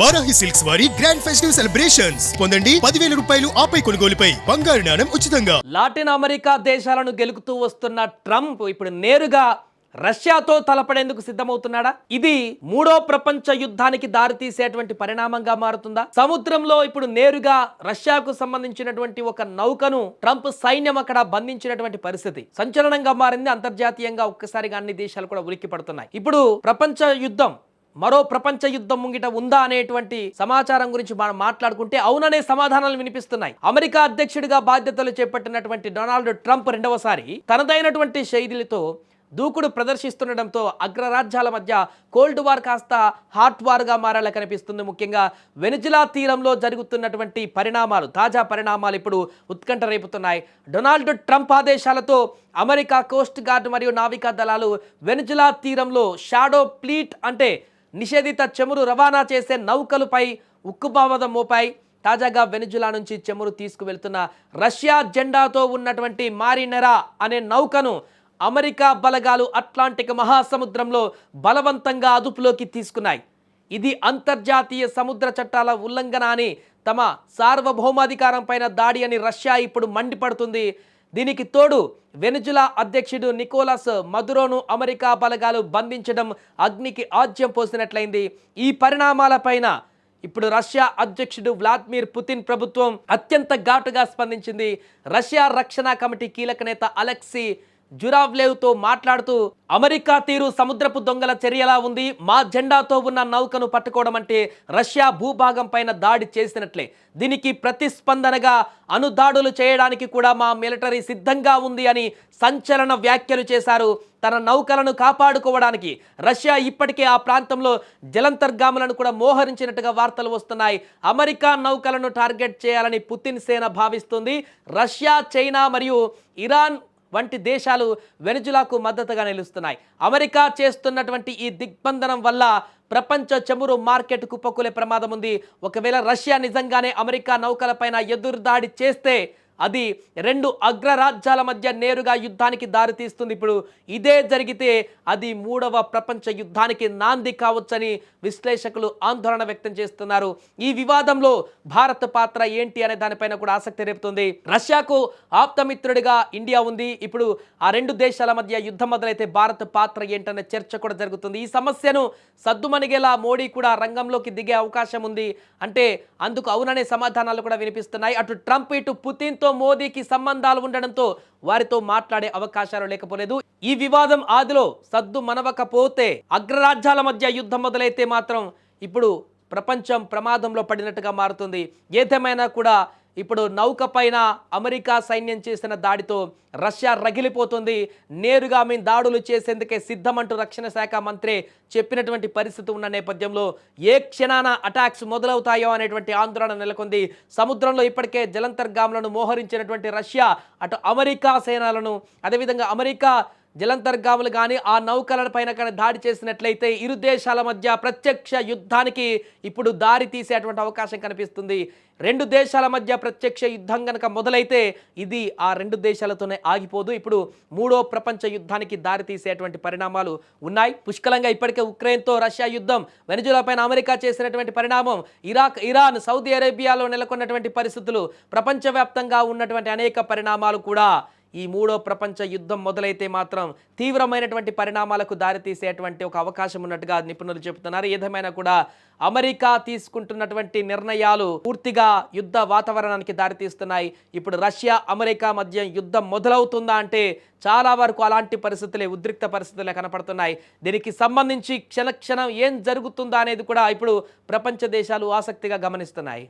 Varahi silks వారి grand festive celebrations పొందండి పదివేల రూపాయలు ఆపై కొనుగోలుపై. బంగారు నాణం ఉచితంగా. లాటిన్ అమెరికా దేశాలను గెలుకుతూ వస్తున్న ట్రంప్ ఇప్పుడు నేరుగా రష్యాతో తలపడేందుకు సిద్ధమవుతున్నాడా? ఇది మూడో ప్రపంచ యుద్ధానికి దారితీసేటువంటి పరిణామంగా మారుతుందా? సముద్రంలో ఇప్పుడు నేరుగా రష్యాకు సంబంధించినటువంటి ఒక నౌకను ట్రంప్ సైన్యం అక్కడ బంధించినటువంటి పరిస్థితి సంచలనంగా మారింది. అంతర్జాతీయంగా ఒక్కసారిగా అన్ని దేశాలు కూడా ఉలిక్కి పడుతున్నాయి ఇప్పుడు ప్రపంచ యుద్ధం మరో ప్రపంచ యుద్ధం ముంగిట ఉందా అనేటువంటి సమాచారం గురించి మనం మాట్లాడుకుంటే అవుననే సమాధానాలు వినిపిస్తున్నాయి. అమెరికా అధ్యక్షుడిగా బాధ్యతలు చేపట్టినటువంటి డొనాల్డ్ ట్రంప్ రెండవసారి తనదైనటువంటి శైలితో దూకుడు ప్రదర్శిస్తుండటంతో అగ్రరాజ్యాల మధ్య కోల్డ్ వార్ కాస్త హాట్ వార్గా మారేలా కనిపిస్తుంది. ముఖ్యంగా వెనిజిలా తీరంలో జరుగుతున్నటువంటి పరిణామాలు తాజా పరిణామాలు ఇప్పుడు ఉత్కంఠ రేపుతున్నాయి. డొనాల్డ్ ట్రంప్ ఆదేశాలతో అమెరికా కోస్ట్ గార్డ్ మరియు నావికా దళాలు వెనిజిలా తీరంలో షాడో ప్లీట్ అంటే నిషేధిత చమురు రవాణా చేసే నౌకలపై ఉక్కుపావదం మోపాయి. తాజాగా వెనిజులా నుంచి చమురు తీసుకువెళ్తున్న రష్యా జెండాతో ఉన్నటువంటి మారినెరా అనే నౌకను అమెరికా బలగాలు అట్లాంటిక్ మహాసముద్రంలో బలవంతంగా అదుపులోకి తీసుకున్నాయి. ఇది అంతర్జాతీయ సముద్ర చట్టాల ఉల్లంఘన అని తమ సార్వభౌమాధికారం పైన దాడి అని రష్యా ఇప్పుడు మండిపడుతుంది. దీనికి తోడు వెనుజులా అధ్యక్షుడు నికోలస్ మధురోను అమెరికా బలగాలు బంధించడం అగ్నికి ఆజ్యం పోసినట్లయింది. ఈ పరిణామాలపైన ఇప్పుడు రష్యా అధ్యక్షుడు వ్లాదిమిర్ పుతిన్ ప్రభుత్వం అత్యంత ఘాటుగా స్పందించింది. రష్యా రక్షణ కమిటీ కీలక నేత అలెక్సీ జురావ్లేవ్తో మాట్లాడుతూ అమెరికా తీరు సముద్రపు దొంగల చర్యలా ఉంది మా జెండాతో ఉన్న నౌకను పట్టుకోవడం అంటే రష్యా భూభాగం పైన దాడి చేసినట్లే. దీనికి ప్రతిస్పందనగా అనుదాడులు చేయడానికి కూడా మా మిలిటరీ సిద్ధంగా ఉంది అని సంచలన వ్యాఖ్యలు చేశారు. తన నౌకలను కాపాడుకోవడానికి రష్యా ఇప్పటికే ఆ ప్రాంతంలో జలంతర్గాములను కూడా మోహరించినట్టుగా వార్తలు వస్తున్నాయి. అమెరికా నౌకలను టార్గెట్ చేయాలని పుతిన్ సేన భావిస్తుంది. రష్యా చైనా మరియు ఇరాన్ వంటి దేశాలు వెనుజులాకు మద్దతుగా నిలుస్తున్నాయి. అమెరికా చేస్తున్నటువంటి ఈ దిగ్బంధనం వల్ల ప్రపంచ చమురు మార్కెట్ కుప్పకూలే ప్రమాదం ఉంది. ఒకవేళ రష్యా నిజంగానే అమెరికా నౌకలపైన ఎదురుదాడి చేస్తే అది రెండు అగ్రరాజ్యాల మధ్య నేరుగా యుద్ధానికి దారితీస్తుంది ఇప్పుడు ఇదే జరిగితే అది మూడవ ప్రపంచ యుద్ధానికి నాంది కావచ్చని విశ్లేషకులు ఆందోళన వ్యక్తం చేస్తున్నారు. ఈ వివాదంలో భారత్ పాత్ర ఏంటి అనే దానిపైన కూడా ఆసక్తి రేపుతుంది. రష్యాకు ఆప్తమిత్రుడిగా ఇండియా ఉంది. ఇప్పుడు ఆ రెండు దేశాల మధ్య యుద్ధం మొదలైతే భారత్ పాత్ర ఏంటనే చర్చ కూడా జరుగుతుంది. ఈ సమస్యను సద్దుమణిగేలా మోడీ కూడా రంగంలోకి దిగే అవకాశం ఉంది. అంటే అందుకు అవుననే సమాధానాలు కూడా వినిపిస్తున్నాయి. అటు ట్రంప్ ఇటు పుతిన్తో మోదీకి సంబంధాలు ఉండడంతో వారితో మాట్లాడే అవకాశాలు లేకపోలేదు. ఈ వివాదం ఆదిలో సద్దు మనవకపోతే అగ్రరాజ్యాల మధ్య యుద్ధం మొదలైతే మాత్రం ఇప్పుడు ప్రపంచం ప్రమాదంలో పడినట్టుగా మారుతుంది. ఏదేమైనా కూడా ఇప్పుడు నౌక పైన అమెరికా సైన్యం చేసిన దాడితో రష్యా రగిలిపోతుంది. నేరుగా మేము దాడులు చేసేందుకే సిద్ధమంటూ రక్షణ శాఖ మంత్రి చెప్పినటువంటి పరిస్థితి ఉన్న నేపథ్యంలో ఏ క్షణాన అటాక్స్ మొదలవుతాయో అనేటువంటి ఆందోళన నెలకొంది. సముద్రంలో ఇప్పటికే జలంతర్గాములను మోహరించినటువంటి రష్యా అటు అమెరికా సేనలను అదేవిధంగా అమెరికా జలంతర్గాములు కానీ ఆ నౌకల పైన కానీ దాడి చేసినట్లయితే ఇరు దేశాల మధ్య ప్రత్యక్ష యుద్ధానికి ఇప్పుడు దారి తీసేటువంటి అవకాశం కనిపిస్తుంది. రెండు దేశాల మధ్య ప్రత్యక్ష యుద్ధం కనుక మొదలైతే ఇది ఆ రెండు దేశాలతోనే ఆగిపోదు. ఇప్పుడు మూడో ప్రపంచ యుద్ధానికి దారి తీసేటువంటి పరిణామాలు ఉన్నాయి. పుష్కలంగా ఇప్పటికే ఉక్రెయిన్తో రష్యా యుద్ధం వెనుజులా పైన అమెరికా చేసినటువంటి పరిణామం ఇరాక్ ఇరాన్ సౌదీ అరేబియాలో నెలకొన్నటువంటి పరిస్థితులు ప్రపంచవ్యాప్తంగా ఉన్నటువంటి అనేక పరిణామాలు కూడా ఈ మూడో ప్రపంచ యుద్ధం మొదలైతే మాత్రం తీవ్రమైనటువంటి పరిణామాలకు దారితీసేటువంటి ఒక అవకాశం ఉన్నట్టుగా నిపుణులు చెబుతున్నారు. ఏదేమైనా కూడా అమెరికా తీసుకుంటున్నటువంటి నిర్ణయాలు పూర్తిగా యుద్ధ వాతావరణానికి దారితీస్తున్నాయి. ఇప్పుడు రష్యా అమెరికా మధ్య యుద్ధం మొదలవుతుందా అంటే చాలా వరకు అలాంటి పరిస్థితులే ఉద్రిక్త పరిస్థితులే కనపడుతున్నాయి. దీనికి సంబంధించి క్షణ క్షణం ఏం జరుగుతుందా అనేది కూడా ఇప్పుడు ప్రపంచ దేశాలు ఆసక్తిగా గమనిస్తున్నాయి.